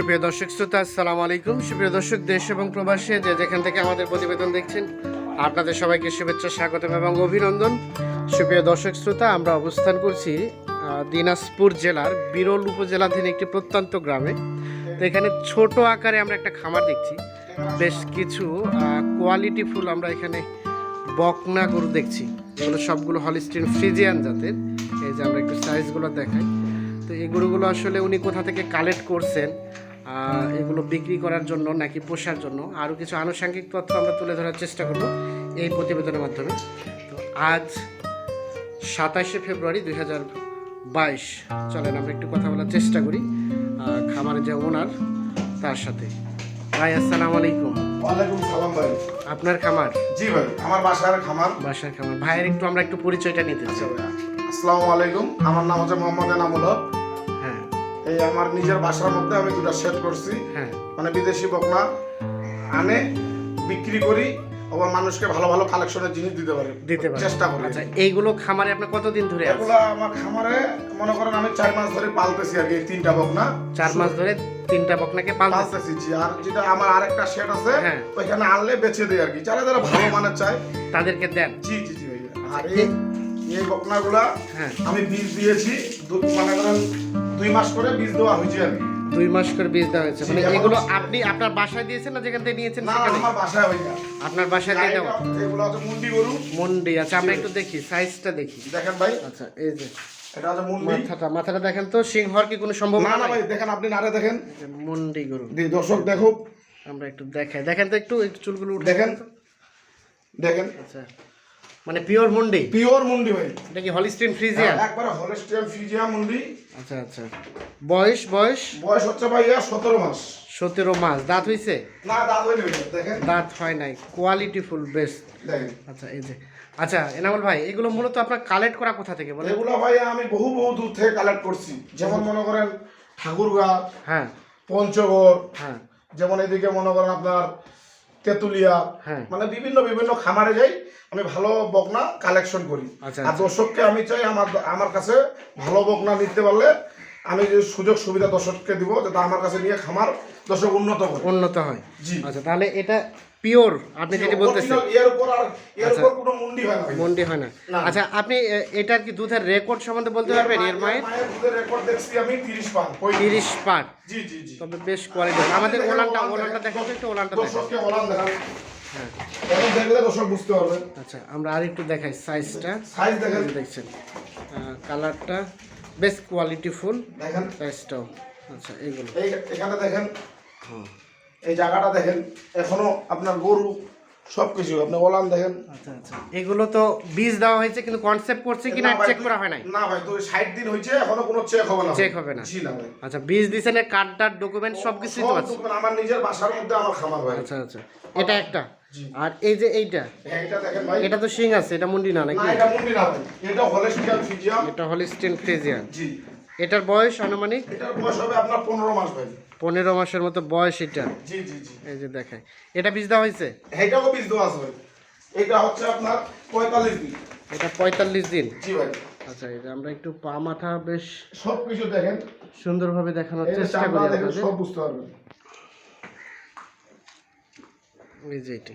সুপ্রিয় দর্শক শ্রোতা, আসসালামু আলাইকুম। সুপ্রিয় দর্শক, দেশ এবং প্রবাসে যে যেখান থেকে আমাদের প্রতিবেদন দেখছেন, আপনাদের সবাইকে শুভেচ্ছা, স্বাগতম এবং অভিনন্দন। সুপ্রিয় দর্শক শ্রোতা, আমরা অবস্থান করছি দিনাজপুর জেলার বিরল উপজেলাধীন একটি প্রত্যন্ত গ্রামে। তো এখানে ছোট আকারে আমরা একটা খামার দেখছি। বেশ কিছু কোয়ালিটি ফুল আমরা এখানে বকনা গরু দেখছি। এগুলো সবগুলো হলিস্টিন ফ্রিজিয়ান জাতের। এই যে আমরা একটু সাইজগুলো দেখাই। তো এই গরুগুলো আসলে উনি কোথা থেকে কালেক্ট করছেন এগুলো বিক্রি করার জন্য নাকি পোষার জন্য। আরও কিছু আনুষঙ্গিক তথ্য আমরা তুলে ধরার চেষ্টা করব এই প্রতিবেদনের মাধ্যমে। তো আজ সাতাশে ফেব্রুয়ারি দুই হাজার বাইশ। চলেন আমরা একটু কথা বলার চেষ্টা করি খামারের যে ওনার তার সাথে। ভাই আসসালামু আলাইকুম। ওয়ালাইকুম সালাম ভাই। আপনার খামার? জি ভাই আমার বাসার খামার। বাসার খামার। ভাইয়ের একটু আমরা একটু পরিচয়টা নিতে চাই। আসসালামু আলাইকুম। আমার নাম হচ্ছে মোহাম্মদ এনামুল হক। এই আমার নিজের বাসার মধ্যে আমি দুটো সেট করছি। হ্যাঁ। মানে বিদেশি বকনা আনে বিক্রি করি আবার মানুষকে ভালো ভালো কালেকশনের জিনিস দিতে পারি। দিতে পারেন চেষ্টা করি। আচ্ছা এইগুলো খামারে আপনার কতদিন ধরে এগুলো আমার খামারে মনে করেন আমি চার মাস ধরে পালতেছি আর এই তিনটা বকনা। চার মাস ধরে তিনটা বকনাকে পালতেছে। আর যেটা আমার আরেকটা সেট আছে হ্যাঁ। ওইখানে আনলে বেচে দিই আর কি। যারা যারা ভালো মানের চায়। তাদেরকে দেন। জি জি জি। আর এই এই বকনাগুলা হ্যাঁ। আমি বীজ দিয়েছি দু- মনে করেন দুই মাস করে বীজ দেওয়া হয়েছে আর কি। দুই মাস করে বীজ দেওয়া হয়েছে। মানে এগুলো আপনি আপনার বাসায় দিয়েছেন না যেখান থেকে নিয়েছেন না আমার বাসায় হয়ে আপনার বাসায় দিয়ে দেওয়া এগুলো হচ্ছে মুন্ডি গরু। মন্ডি আচ্ছা আমরা একটু দেখি সাইজটা দেখি। দেখেন ভাই। আচ্ছা এই যে। এটা হচ্ছে মুন্ডি। মাথাটা মাথাটা দেখেন তো সিং হওয়ার কি কোনো না সম্ভাবনা না ভাই দেখেন আপনি নারে দেখেন। মন্ডি গরু। দর্শক দেখুক। আমরা একটু দেখাই। দেখেন তো একটু একটু চুলগুলো উঠে দেখেন। দেখেন। আচ্ছা। মানে পিওর মন্ডি? পিওর মুন্ডি ভাই। এটা কি হলিস্টিন ফ্রিজিয়ান? একবার হলিস্টিন ফিজিয়া মুন্ডি। আচ্ছা আচ্ছা। বয়স বয়স? বয়স হচ্ছে ভাইয়া সতেরো মাস। সতেরো মাস। দাঁত হইছে? না দাঁত হয়নি ভাইয়া, দেখেন। দাঁত হয় নাই। কোয়ালিটি ফুল বেস্ট আচ্ছা এই যে। আচ্ছা এনামুল ভাই এগুলো মূলত আপনার কালেক্ট করা কোথা থেকে বলেন? এগুলো ভাইয়া আমি বহু বহু দূর থেকে কালেক্ট করছি। যেমন মনে করেন ঠাকুরগাঁ হ্যাঁ। পঞ্চগড় হ্যাঁ। যেমন এদিকে মনে করেন আপনার তেতুলিয়া হ্যাঁ। মানে বিভিন্ন বিভিন্ন খামারে যাই আমি ভালো বকনা কালেকশন করি। আচ্ছা, আর দর্শককে আমি চাই আমার আমার কাছে ভালো বকনা নিতে পারলে আমি যে সুযোগ সুবিধা দর্শককে দিব যাতে আমার কাছে নিয়ে খামার দর্শক উন্নত করে উন্নত হয়। জি। আচ্ছা তাহলে এটা পিওর আপনি যেটা বলতেছেন। এর উপর আর এর আচ্ছা। উপর কোনো মুন্ডি হয় না। মন্ডি হয় না। আচ্ছা আপনি এটার কি দুধের রেকর্ড সম্বন্ধে বলতে পারবেন এর মায়ের? দুধের রেকর্ড দেখছি আমি 30 পান তিরিশ পার। জি জি জি। তবে বেশ কোয়ালিটি আমাদের ওলানটা ওলানটা। দেখেন একটু ওলানটা দর্শককে ওলান দেখান। হ্যাঁ এখন দেখলে দর্শক বুঝতে পারবে। আচ্ছা আমরা আরেকটু দেখাই সাইজটা সাইজ দেখেন। দেখছেন কালারটা বেশ কোয়ালিটি ফুল দেখেন। সাইজটাও আচ্ছা এইগুলো। এই এখানে দেখেন। হুম। এই জায়গাটা দেখেন এখনও আপনার গরু সবকিছু। আপনি ওলান দেখেন। আচ্ছা আচ্ছা। এগুলো তো বীজ দেওয়া হয়েছে কিন্তু কনসেপ্ট করছে কিনা চেক করা হয় নাই? না ভাই তো ষাট দিন হয়েছে এখনও কোনো চেক হবে না Check হবে না। জি না ভাই। আচ্ছা বীজ দিছেন কার্ড টার্ড ডকুমেন্ট সব কিছুই তো আছে। আমার নিজের বাসার মধ্যে আমার খামার ভাই। আচ্ছা আচ্ছা। এটা একটা। আর এই যে এইটা? হ্যাঁ, এটা দেখেন ভাই। এটা তো শিং আছে এটা মুন্ডি না নাকি? না এটা মুন্ডি না ভাই। এটা হলেস্টিয়ান ফিজিয়াম এটা হলিস্টিন ফ্রিজিয়ান জি। এটার বয়স আনুমানিক? এটার বয়স হবে আপনার পনেরো মাস ভাই। পনেরো মাসের মতো বয়স এটা। জি জি জি। এই যে দেখায় এটা বীজ দেওয়া হয়েছে? এটাও বীজ দেওয়া আছে এটা হচ্ছে আপনার পঁয়তাল্লিশ দিন। এটা পঁয়তাল্লিশ দিন? জি ভাই। আচ্ছা এটা আমরা একটু পা মাথা বেশ সব কিছু দেখেন। সুন্দরভাবে দেখানোর চেষ্টা করি আপনাদের। সব বুঝতে পারবেন। এই যে এটি।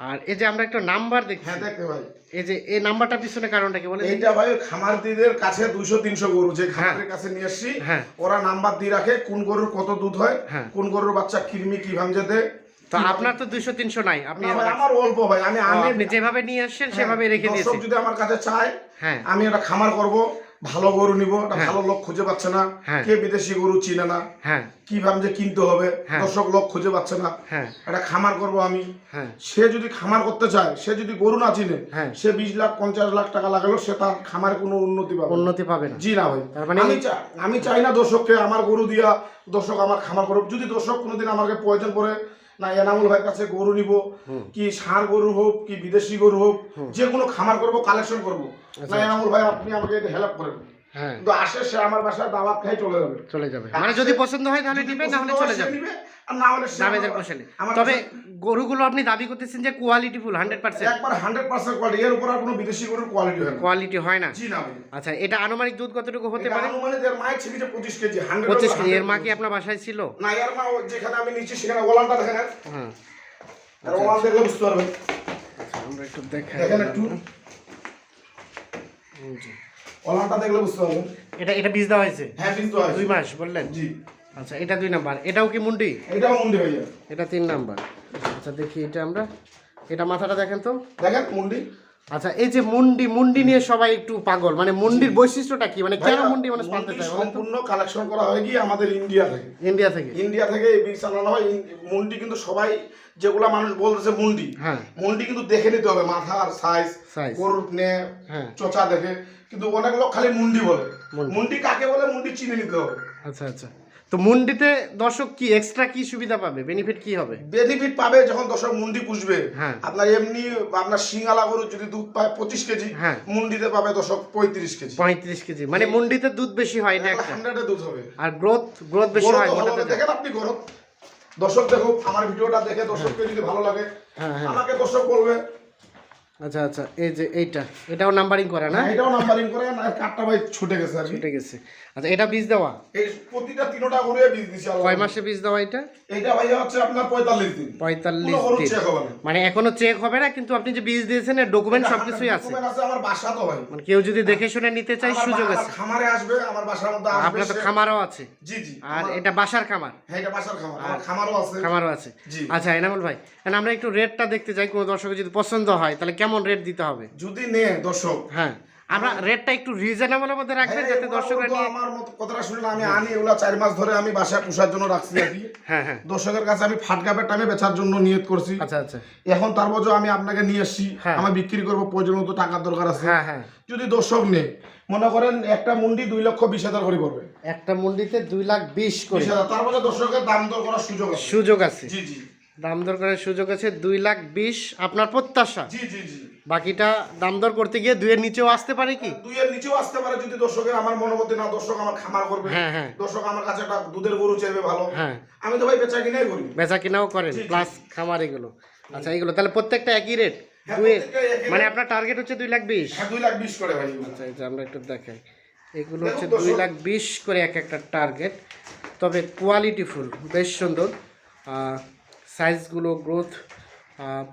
আর এই যে আমরা একটা নাম্বার দেখছি। হ্যাঁ দেখতে ভাই এই যে এই নাম্বারটা পিছনে কারণটা কি বলে? এইটা ভাই খামারদিদের কাছে দুইশো তিনশো গরু যে খামারের কাছে নিয়ে এসছি হ্যাঁ। ওরা নাম্বার দিয়ে রাখে কোন গরুর কত দুধ হয় হ্যাঁ। কোন গরুর বাচ্চা কিরমি কি ভাঙছে দেয়। তো আপনার তো দুইশো তিনশো নাই আপনি আমার অল্প ভাই আমি আপনি যেভাবে নিয়ে আসছেন সেভাবে রেখে দিয়েছি। যদি আমার কাছে চায় হ্যাঁ। আমি একটা খামার করব। ভালো গরু নিব হ্যাঁ। ভালো লোক খুঁজে পাচ্ছে না। হ্যাঁ। কে বিদেশি গরু চিনে না? হ্যাঁ। কি ভাবছে কিনতে হবে। দর্শক লোক খুঁজে পাচ্ছে না। একটা খামার করব আমি। সে যদি খামার করতে চায় সে যদি গরু না চিনে। সে বিশ লাখ পঞ্চাশ লাখ টাকা লাগালো সে তার খামারে কোনো উন্নতি পাবে। উন্নতি পাবে না। জি না ভাই। মানে আমি আমি চাই না দর্শককে আমার গরু দিয়া দর্শক আমার খামার করুক। যদি দর্শক কোনোদিন আমাকে প্রয়োজন পড়ে না এনামুল ভাইয়ের কাছে গরু নিব কি ষাঁড় গরু হোক কি বিদেশি গরু হোক যে কোনো খামার করব কালেকশন করব। না এনামুল ভাই আপনি আমাকে হেল্প করেন। কিন্তু আসে সে আমার বাসায় দাওয়াত খাই চলে যাবে। চলে যাবে। মানে যদি পছন্দ হয় তাহলে নিবে না হলে চলে যাবে। আর না হলে দামেদের তবে গরুগুলো আপনি দাবি করতেছেন যে কোয়ালিটি ফুল হান্ড্রেড পার্সেন্ট একবার হান্ড্রেড পার্সেন্ট কোয়ালিটি এর উপর আর কোনো বিদেশি গরুর কোয়ালিটি হয় না। কোয়ালিটি হয় না? জি না আচ্ছা এটা আনুমানিক দুধ কতটুকু হতে পারে? আনুমানিক এর মায়ের ছিল যে পঁচিশ কেজি হান্ড্রেড পঁচিশ কেজি। এর মা কি আপনার বাসায় ছিল? না এর মা যেখানে আমি নিচ্ছি সেখানে ওলানটা দেখেন। আর হ্যাঁ ওলান দেখলে বুঝতে পারবেন। আচ্ছা, আমরা একটু দেখাই। দেখেন একটু জি। ওলানটা দেখলে বুঝতে পারবেন। এটা এটা বীজ দেওয়া হয়েছে? হ্যাঁ কিন্তু দুই মাস বললেন? জি। আচ্ছা এটা দুই নাম্বার। এটাও কি মুন্ডি? এটাও মুন্ডি ভাইয়া এটা তিন নাম্বার। আচ্ছা দেখি এটা আমরা। এটা মাথাটা দেখেন তো। দেখেন মুন্ডি। আচ্ছা এই যে মুন্ডি মুন্ডি নিয়ে সবাই একটু পাগল। মানে মুন্ডির বৈশিষ্ট্যটা কি? মানে কেন মুন্ডি মানুষ পালতে চায় সম্পূর্ণ কালেকশন করা হয় কি আমাদের ইন্ডিয়া থেকে। ইন্ডিয়া থেকে। ইন্ডিয়া থেকে এই বীজ আনানো হয়। মুন্ডি কিন্তু সবাই যেগুলা মানুষ বলতেছে মুন্ডি। হ্যাঁ। মুন্ডি কিন্তু দেখে নিতে হবে মাথার সাইজ Size। গরুর নে হ্যাঁ। চোচা দেখে। কিন্তু অনেক লোক খালি মুন্ডি বলে। মুন্ডি কাকে বলে? মুন্ডি চিনে নিতে হবে। আচ্ছা আচ্ছা। তো মুন্ডিতে দর্শক কি এক্সট্রা কি সুবিধা পাবে? বেনিফিট কি হবে? বেনিফিট পাবে যখন দর্শক মুন্ডি পুষবে। হ্যাঁ। আপনার এমনি আপনার সিঙ্গালা গরু যদি দুধ পায় পঁচিশ কেজি হ্যাঁ। মুন্ডিতে পাবে দর্শক পঁয়ত্রিশ কেজি। পঁয়ত্রিশ কেজি। মানে মুন্ডিতে দুধ বেশি হয় না হান্ড্রেডে দুধ হবে। আর গ্রোথ গ্রোথ বেশি হয়। দেখেন আপনি গ্রোথ দর্শক দেখুক আমার ভিডিওটা দেখে দর্শককে যদি ভালো লাগে হ্যাঁ হ্যাঁ। আমাকে দর্শক বলবে আচ্ছা আচ্ছা এই যে এইটা এটাও নাম্বারিং করে না? এটাও নাম্বারিং করে না কাঠটা ভাই ছুটে গেছে আর ছুটে গেছে। আচ্ছা এটা বীজ দেওয়া? এই প্রতিটা তিনোটা গরু বীজ দিছে। কয় মাসে বীজ দেওয়া এটা? এইটা ভাইয়া হচ্ছে আপনার পঁয়তাল্লিশ দিন। পঁয়তাল্লিশ কোনো গরু দিন। মানে এখনও চেক হবে না কিন্তু আপনি যে বীজ দিয়েছেন এর ডকুমেন্ট সবকিছুই আছে। document আছে আমার বাসা তো ভাই। মানে কেউ যদি দেখে শুনে নিতে চাই আমার সুযোগ আছে। খামারে আসবে আমার বাসার মধ্যে আসবে আপনার তো খামারও আছে। জি জি আর এটা বাসার খামার? হ্যাঁ এটা বাসার খামার আমার খামারও আছে। খামারও আছে। জি। আচ্ছা এনামুল ভাই আমরা একটু রেটটা দেখতে চাই কোনো দর্শকের যদি পছন্দ হয় তাহলে কেমন রেট দিতে হবে? যদি নে দর্শক। হ্যাঁ। আমরা রেটটা একটু রিজনেবলের মধ্যে রাখবেন হ্যাঁ, যাতে দর্শকরা নিয়ে আমার মতো কথাটা শুনে আমি আনি এগুলা চার মাস ধরে আমি বাসায় পোষার জন্য রাখছি আর কি। হ্যাঁ হ্যাঁ। দর্শকের কাছে আমি ফাটকাপের টাইমে বেচার জন্য নিয়ত করছি। আচ্ছা আচ্ছা। এখন তার বছর আমি আপনাকে নিয়ে এসছি হ্যাঁ। আমি বিক্রি করব প্রয়োজন মতো টাকার দরকার আছে। হ্যাঁ হ্যাঁ। যদি দর্শক নেই মনে করেন একটা মুন্ডি দুই লক্ষ বিশ হাজার করে পড়বে। একটা মুন্ডিতে দুই লাখ বিশ করে। হাজার তার মধ্যে দর্শকের দাম দর করার সুযোগ আছে। সুযোগ আছে। জি জি। দাম দর করার সুযোগ আছে দুই লাখ বিশ আপনার প্রত্যাশা? জি জি জি। বাকিটা দাম দর করতে গিয়ে দুইয়ের নিচেও আসতে পারে কি? দুইয়ের নিচেও আসতে পারে যদি দর্শকের আমার মনোমতে না দর্শক আমার খামার করবে। হ্যাঁ হ্যাঁ। দর্শক আমার কাছে একটা দুধের গরু চাইবে ভালো। হ্যাঁ। আমি তো ভাই বেচা কিনাই করি। বেচা কিনাও করেন। প্লাস খামার এগুলো। আচ্ছা এগুলো তাহলে প্রত্যেকটা একই রেট হ্যাঁ, দুয়ের মানে আপনার টার্গেট হচ্ছে দুই লাখ বিশ? হ্যাঁ দুই লাখ বিশ করে ভাই। আচ্ছা এই যে আমরা একটু দেখাই। এগুলো হচ্ছে দুই লাখ বিশ করে এক একটা টার্গেট তবে কোয়ালিটি ফুল বেশ সুন্দর। সাইজগুলো গ্রোথ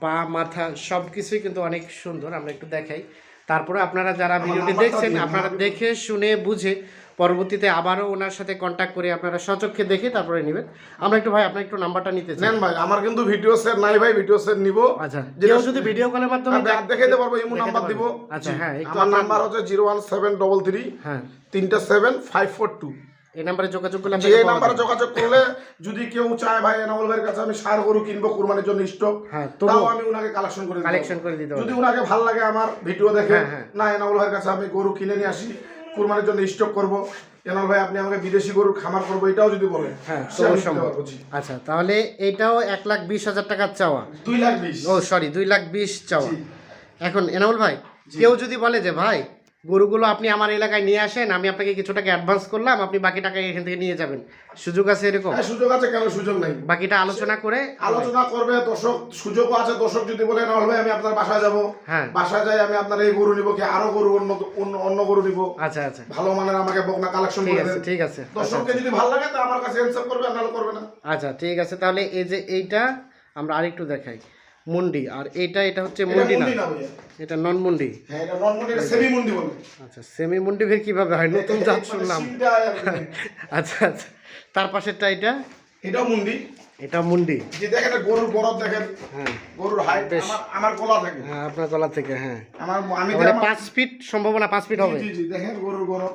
পা মাথা সব কিছুই কিন্তু অনেক সুন্দর আমরা একটু দেখাই। তারপরে আপনারা যারা ভিডিওটি দেখছেন আপনারা দেখে শুনে বুঝে পরবর্তীতে আবারও ওনার সাথে কন্ট্যাক্ট করে আপনারা সচক্ষে দেখে তারপরে নেবেন। আমরা একটু ভাই আপনার একটু নাম্বারটা নিতে চাই। নেন ভাই আমার কিন্তু ভিডিও সেট নাই ভাই ভিডিও সেট নিব। আচ্ছা কেউ যদি ভিডিও কলের মাধ্যমে দেখ- দেখাইতে পারব এমন নাম্বার। দিব। আচ্ছা হ্যাঁ আমার নাম্বার হচ্ছে zero one seven double three হ্যাঁ। তিনটা সেভেন ফাইভ ফোর টু এই নাম্বারে যোগাযোগ করলে যে এই নাম্বারে যোগাযোগ করলে যদি কেউ চায় ভাই এনামুল ভাইয়ের কাছে আমি সার গরু কিনবো কুরবানির জন্য স্টক হ্যাঁ তাও আমি উনাকে কালেকশন করে কালেকশন করে দিতে যদি উনাকে ভালো লাগে আমার ভিডিও দেখে হ্যাঁ, হ্যাঁ। না এনামুল ভাইয়ের কাছে আমি গরু কিনে নিয়ে আসি কুরবানির জন্য স্টক করব। এনামুল ভাই আপনি আমাকে বিদেশি গরুর খামার করব এটাও যদি বলেন হ্যাঁ সম্ভব। আচ্ছা তাহলে এইটাও এক লাখ বিশ হাজার টাকার চাওয়া। দুই লাখ বিশ। ও সরি দুই লাখ বিশ চাওয়া। এখন এনামুল ভাই কেউ যদি বলে যে ভাই গরুগুলো আপনি আমার এলাকায় নিয়ে আসেন আমি আপনাকে কিছু টাকা অ্যাডভান্স করলাম আপনি বাকি টাকা এখান থেকে নিয়ে যাবেন। সুযোগ আছে এরকম? হ্যাঁ সুযোগ আছে কেন সুযোগ নাই? বাকিটা আলোচনা করে আলোচনা করবে দর্শক সুযোগও আছে দর্শক যদি বলে না ভাই আমি আপনার বাসায় যাব। হ্যাঁ। বাসায় যাই আমি আপনার এই গরু নিব কি আরও গরু অন্য অন্য গরু নিব? আচ্ছা আচ্ছা। ভালো মানের আমাকে বকনা কালেকশন ঠিক করে আছে দেন। ঠিক আছে। দর্শককে যদি ভালো লাগে তা আমার কাছে অ্যান্সার করবে নাহলে করবে না। আচ্ছা ঠিক আছে তাহলে এই যে এইটা আমরা আরেকটু দেখাই। মুন্ডি আর এটা এটা হচ্ছে এটা মুন্ডি না? এটা নন মুন্ডি হ্যাঁ এটা নন মুন্ডি এটা সেমি মুন্ডি বলে। আচ্ছা সেমি মুন্ডি ফের কীভাবে হয়? নতুন জাত মানে শুনলাম কি। আচ্ছা আচ্ছা। তার পাশেরটা এটা? এটাও মুন্ডি। এটা মুন্ডি। যে দেখেন এটা গরুর বরফ দেখেন হ্যাঁ। গরুর হাইট বেশ। আমার আমার গলা থাকে। হ্যাঁ আপনার গলা থেকে হ্যাঁ। আমার আমি মানে আমার- পাঁচ ফিট সম্ভাবনা পাঁচ ফিট হবে। জি জি দেখেন গরুর বরফ।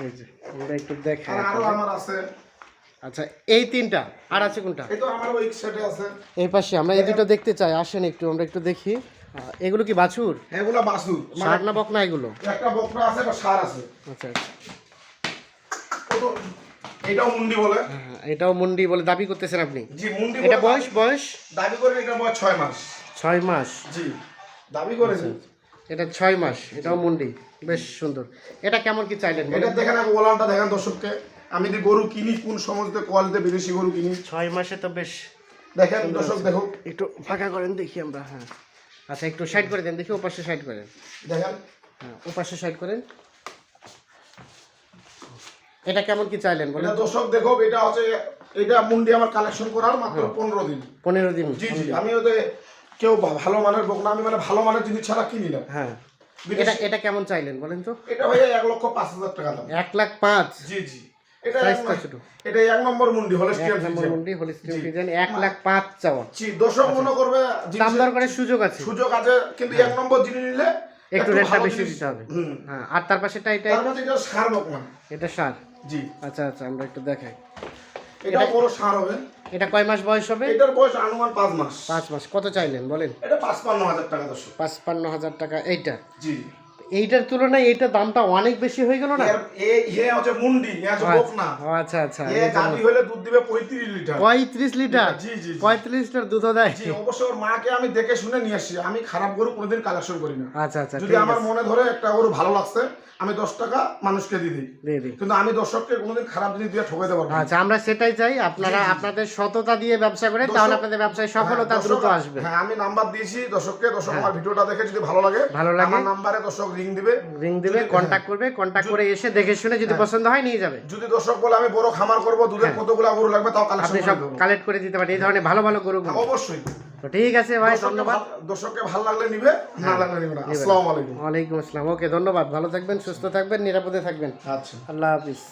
এই যে আমরা একটু দেখাই আর আরও আমার আছে। আচ্ছা এই তিনটা। আর আছে কোনটা? এই তো আমার ওই সেটে আছে। এই পাশে আমরা এই দুটো দেখতে চাই আসেন একটু আমরা একটু দেখি। এগুলো কি বাছুর? এগুলা বাসু মানে ষাট না বকনা এগুলো? একটা বকরা আছে একটা সার আছে। আচ্ছা। আচ্ছা এটাও মুন্ডি বলে। হ্যাঁ, এটাও মুন্ডি বলে দাবি করতেছেন আপনি? জি মুন্ডি এটা বয়স বয়স? দাবি করেন এটা বয়স ছয় মাস। ছয় মাস? জি দাবি করেন এটা ছয় মাস এটাও মুন্ডি। বেশ সুন্দর। এটা কেমন কি চাইলেন এটা দেখেন ওলানটা দেখেন দর্শককে। আমি যে গরু কিনি কোন সমস্ত কোয়ালিটি বিদেশি গরু কিনি? ছয় মাসে তো বেশ দেখেন দর্শক দেখো। একটু ফাঁকা করেন দেখি আমরা হ্যাঁ। আচ্ছা একটু সাইড করে দেন দেখি ওপাশে সাইড করেন। দেখেন। হ্যাঁ ওপাশে সাইড করেন। এটা কেমন কি চাইলেন বলেন? এটা দর্শক দেখো এটা হচ্ছে এটা মুন্ডি আমার কালেকশন করার মাত্র পনেরো দিন। পনেরো দিন জি জি আমি ওদের কেউ ভালো মানের বকনা আমি মানে ভালো মানের জিনিস ছাড়া কিনি না। হ্যাঁ। এটা এটা কেমন চাইলেন বলেন তো? এটা ভাইয়া এক লক্ষ পাঁচ হাজার টাকা দাম। এক লাখ পাঁচ? জি জি। এটা Size এক টা ন- ছোট। এটা এক নম্বর মুন্ডি হলে নম্বর মুন্ডি হোলিস্টিন ফিজেন এক লাখ পাঁচ চাওয়া। জি দর্শক মনে করবে দাম দর করে সুযোগ আছে। সুযোগ আছে কিন্তু এক নম্বর জিনিস নিলে একটু রেটটা বেশি দিতে হবে। হ্যাঁ আর তার পাশেটা এটা তার মধ্যে এটা সার বকনা। এটা সার? জি। আচ্ছা আচ্ছা আমরা একটু দেখাই। এটা বড় সার হবে। এটা কয় মাস বয়স হবে? এটার বয়স আনুমান পাঁচ মাস। পাঁচ মাস। কত চাইলেন বলেন? এটা পাঁচপান্ন হাজার টাকা দর্শক। পাঁচপান্ন হাজার টাকা এইটা? জি। এইটার তুলনায় এইটার দামটা অনেক বেশি হয়ে গেল না? এ হে হচ্ছে মুন্ডি এ হচ্ছে বকনা ও আচ্ছা আচ্ছা এ গাভী হলে দুধ দিবে পঁয়ত্রিশ লিটার। পঁয়ত্রিশ লিটার? জি, জি, জি। পঁয়ত্রিশ লিটার দুধ দেয়? জি অবশ্য ওর মাকে আমি দেখে শুনে নিয়ে আসছি। আমি খারাপ গরু কোনোদিন কালেকশন করি না। আচ্ছা আচ্ছা যদি আমার মনে ধরে একটা গরু ভালো লাগছে আমি দশ টাকা মানুষকে দিয়ে দিই। দিই। কিন্তু আমি দর্শককে কোনোদিন খারাপ জিনিস দিয়ে ঠকাইতে পারব না। আচ্ছা আমরা সেটাই চাই। আপনারা আপনাদের সততা দিয়ে ব্যবসা করেন তাহলে আপনাদের ব্যবসায় সফলতা হ্যাঁ, দ্রুত আসবে। হ্যাঁ আমি নাম্বার দিয়েছি দর্শককে। দর্শক আমার ভিডিওটা দেখে যদি ভালো লাগে ভালো লাগে। আমার নাম্বারে দর্শক রিং দিবে রিং দিবে কন্টাক্ট করবে কন্টাক্ট করে এসে দেখে শুনে যদি পছন্দ হয় নিয়ে যাবে। যদি দর্শক বলে আমি বড় খামার করব দুধের কতগুলো গরু লাগবে তাও কালেকশন আপনি সব কালেক্ট করে দিতে পারেন এই ধরনের ভালো ভালো গরু হ্যাঁ, অবশ্যই। তো ঠিক আছে ভাই ধন্যবাদ। দর্শককে ভালো লাগলে নিবে না লাগলে নিবে না। আসসালামু আলাইকুম। ওয়ালাইকুম আসসালাম। ওকে ধন্যবাদ। ভালো থাকবেন সুস্থ থাকবেন নিরাপদে থাকবেন। আচ্ছা। আল্লাহ হাফিজ।